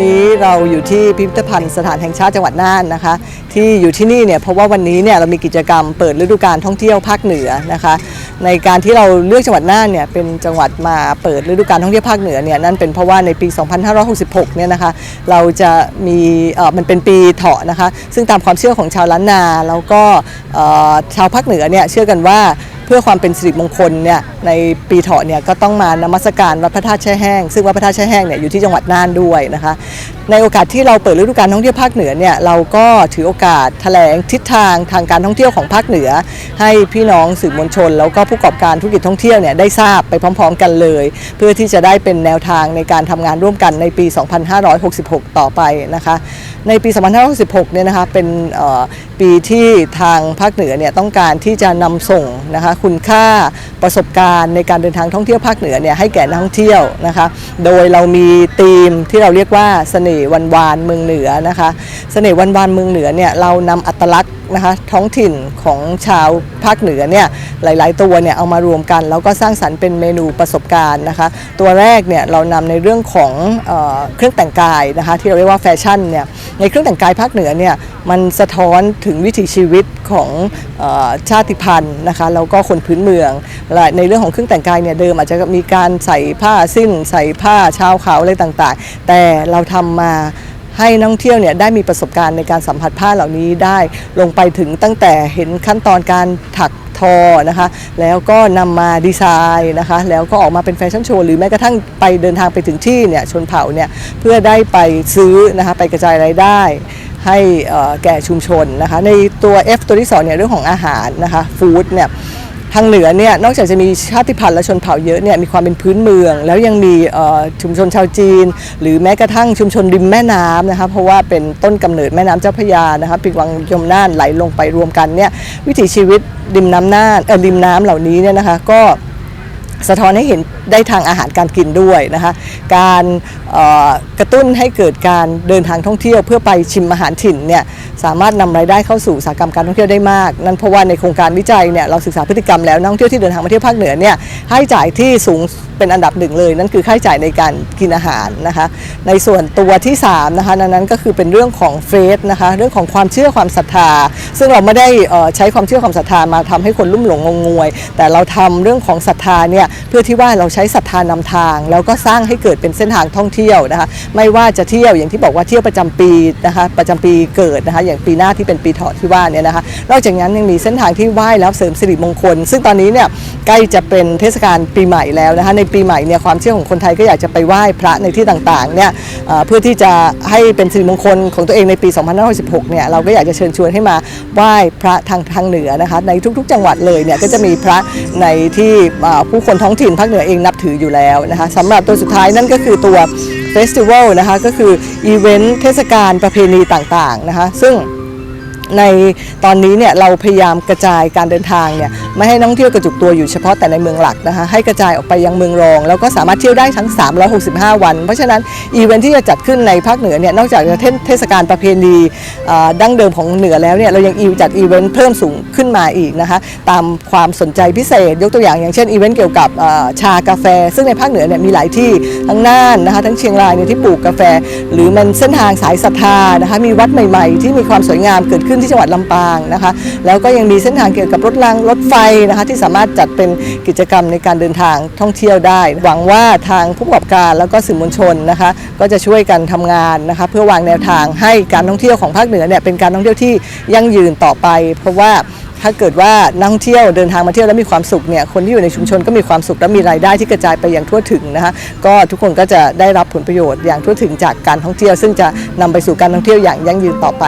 นี้เราอยู่ที่พิพิธภัณฑ์สถานแห่งชาติจังหวัดน่านนะคะ ที่อยู่ที่นี่เนี่ยเพราะว่าวันนี้เนี่ยเรามีกิจกรรมเปิดฤดูการท่องเที่ยวภาคเหนือนะคะ ในการที่เราเลือกจังหวัดน่านเนี่ยเป็นจังหวัดมาเปิดฤดูการท่องเที่ยวภาคเหนือเนี่ยนั่นเป็นเพราะว่าในปี 2566 เนี่ยนะคะเราจะมีเออมันเป็นปีเถาะนะคะ ซึ่งตามความเชื่อของชาวล้านนาแล้วก็ชาวภาคเหนือเนี่ยเชื่อกันว่าเพื่อความเป็นสิริมงคลเนี่ย ในปีเถาะเนี่ยก็ต้องมานมัสการวัดพระธาตุแช่แห้งซึ่งวัดพระธาตุแช่แห้งเนี่ยอยู่ที่จังหวัดน่านด้วยนะคะ ในโอกาสที่เราเปิดฤดูการท่องเที่ยวภาคเหนือเนี่ยเราก็ถือโอกาสแถลงทิศทางทางการท่องเที่ยวของภาคเหนือ ให้พี่น้องสื่อมวลชน แล้วก็ผู้ประกอบการธุรกิจท่องเที่ยวเนี่ยได้ทราบไปพร้อม ๆ กันเลย เพื่อที่จะได้เป็นแนวทางในการทำงานร่วมกันในปี 2566 ต่อไปนะคะในปี 2566 เนี่ยนะคะเป็นปีที่ทางภาคเหนือเนี่ยต้องการที่จะนำส่งนะคะคุณค่าประสบการณ์ในการเดินทางท่องเที่ยวภาคเหนือเนี่ยให้แก่นักท่องเที่ยวนะคะ โดยเรามีธีมที่เราเรียกว่าเสน่ห์วันวานเมืองเหนือนะคะ เสน่ห์วันวานเมืองเหนือเนี่ยเรานำอัตลักษณ์ นะคะท้องถิ่นของชาวภาคเหนือเนี่ยหลาย ๆ ตัวเนี่ยเอามารวมกัน แล้วก็สร้างสรรค์เป็นเมนูประสบการณ์นะคะ ตัวแรกเนี่ยเรานำในเรื่องของเออเครื่องแต่งกายนะคะที่เราเรียกว่าแฟชั่นเนี่ยในเครื่องแต่งกายภาคเหนือเนี่ยมันสะท้อนถึงวิถีชีวิตของออชาติพันธุ์นะคะแล้วก็คนพื้นเมืองและในเรื่องของเครื่องแต่งกายเนี่ยเดิมอาจจะมีการใส่ผ้าสิ้น ใส่ผ้าชาวเขาอะไรต่างๆ แต่เราทำมา ให้นักท่องเที่ยวเนี่ยได้มีประสบการณ์ในการสัมผัสผ้าเหล่านี้ได้ลงไปถึงตั้งแต่เห็นขั้นตอนการถักทอนะคะแล้วก็นำมาดีไซน์นะคะแล้วก็ออกมาเป็นแฟชั่นโชว์หรือแม้กระทั่งไปเดินทางไปถึงที่เนี่ยชนเผ่าเนี่ยเพื่อได้ไปซื้อนะคะไปกระจายรายได้ให้แก่ชุมชนนะคะในตัว F ตัวที่สองเนี่ยเรื่องของอาหารนะคะฟู้ดเนี่ย ทางเหนือเนี่ยนอกจากจะมีชาติพันธุ์และชนเผ่าเยอะเนี่ยมีความเป็นพื้นเมือง แล้วยังมีชุมชนชาวจีน หรือแม้กระทั่งชุมชนริมแม่น้ำนะคะเพราะว่าเป็นต้นกำเนิดแม่น้ำเจ้าพระยานะคะปีกวังยมน่านไหลลงไปรวมกันเนี่ยวิถีชีวิตริมน้ำน่านเออริมน้ำเหล่านี้เนี่ยนะคะก็ สะท้อนให้เห็นได้ทางอาหารการกินด้วยนะคะ การกระตุ้นให้เกิดการเดินทางท่องเที่ยวเพื่อไปชิมอาหารถิ่นเนี่ยสามารถนำรายได้เข้าสู่อุตสาหกรรมการท่องเที่ยวได้มาก นั่นเพราะว่าในโครงการวิจัยเนี่ยเราศึกษาพฤติกรรมแล้วนักท่องเที่ยวที่เดินทางมาเที่ยวภาคเหนือเนี่ยให้จ่ายที่สูงเป็นอันดับหนึ่งเลย นั่นคือค่าใช้จ่ายในการกินอาหารนะคะในส่วนตัวที่3นะคะนั้นนั้นก็คือเป็นเรื่องของเฟสนะคะเรื่องของความเชื่อความศรัทธา ซึ่งเราไม่ได้ใช้ความเชื่อความศรัทธามาทำให้คนลุ่มหลงงมงวย แต่เราทำเรื่องของศรัทธาเนี่ยเพื่อที่ว่าเราใช้ศรัทธานำทาง แล้วก็สร้างให้เกิดเป็นเส้นทางท่องเที่ยวนะคะไม่ว่าจะเที่ยวอย่างที่บอกว่าเที่ยวประจำปีนะคะประจำปีเกิดนะคะอย่างปีหน้าที่เป็นปีเถาะที่ว่าเนี่ยนะคะนอกจากนั้นยังมีเส้นทางที่ไหว้แล้วเสริมสิริมงคล ซึ่งตอนนี้เนี่ยใกล้จะเป็นเทศกาลปีใหม่แล้วนะคะในปีใหม่เนี่ยความเชื่อของคนไทยก็อยากจะไปไหว้พระในที่ต่างๆเนี่ยเพื่อที่จะให้เป็นสิริมงคลของตัวเองในปี 2516เนี่ยเราก็อยากจะเชิญชวนให้มาไหว้พระทางทางเหนือนะคะในทุกๆ จังหวัดเลยเนี่ยก็จะมีพระในที่ผู้คนท้องถิ่นภาคเหนือเองนับถืออยู่แล้วนะคะสำหรับตัวสุดท้ายนั่นก็คือตัวเฟสติวัลนะคะก็คืออีเวนต์เทศกาลประเพณีต่างๆนะคะซึ่งในตอนนี้เนี่ยเราพยายามกระจายการเดินทางเนี่ยไม่ให้นักท่องเที่ยวกระจุกตัวอยู่เฉพาะแต่ในเมืองหลักนะคะให้กระจายออกไปยังเมืองรอง แล้วก็สามารถเที่ยวได้ทั้ง 365 วัน เพราะฉะนั้นอีเวนท์ที่จะจัดขึ้นในภาคเหนือเนี่ยนอกจากจะเทศกาลประเพณีดั้งเดิมของเหนือแล้วเนี่ยเรายังอีจัดอีเวนต์เพิ่มสูงขึ้นมาอีกนะคะตามความสนใจพิเศษ ยกตัวอย่างอย่างเช่นอีเวนต์เกี่ยวกับชากาแฟ ซึ่งในภาคเหนือเนี่ยมีหลายที่ทั้งน่านนะคะทั้งเชียงรายเนี่ยที่ปลูกกาแฟ หรือมันเส้นทางสายศรัทธานะคะมีวัดใหม่ ๆ ที่มีความสวยงามเกิดขึ้นที่จังหวัดลำปางนะคะแล้วก็ยังมีเส้นทางเกี่ยวกับรถรางรถไฟนะคะที่สามารถจัดเป็นกิจกรรมในการเดินทางท่องเที่ยวได้ หวังว่าทางผู้ประกอบการแล้วก็สื่อมวลชนนะคะ ก็จะช่วยกันทำงานนะคะ เพื่อวางแนวทางให้การท่องเที่ยวของภาคเหนือเนี่ยเป็นการท่องเที่ยวที่ยั่งยืนต่อไป เพราะว่าถ้าเกิดว่านักท่องเที่ยวเดินทางมาเที่ยวแล้วมีความสุขเนี่ยคนที่อยู่ในชุมชนก็มีความสุขและมีรายได้ที่กระจายไปอย่างทั่วถึงนะคะก็ทุกคนก็จะได้รับผลประโยชน์อย่างทั่วถึงจากการท่องเที่ยว ซึ่งจะนำไปสู่การท่องเที่ยวอย่างยั่งยืนต่อไป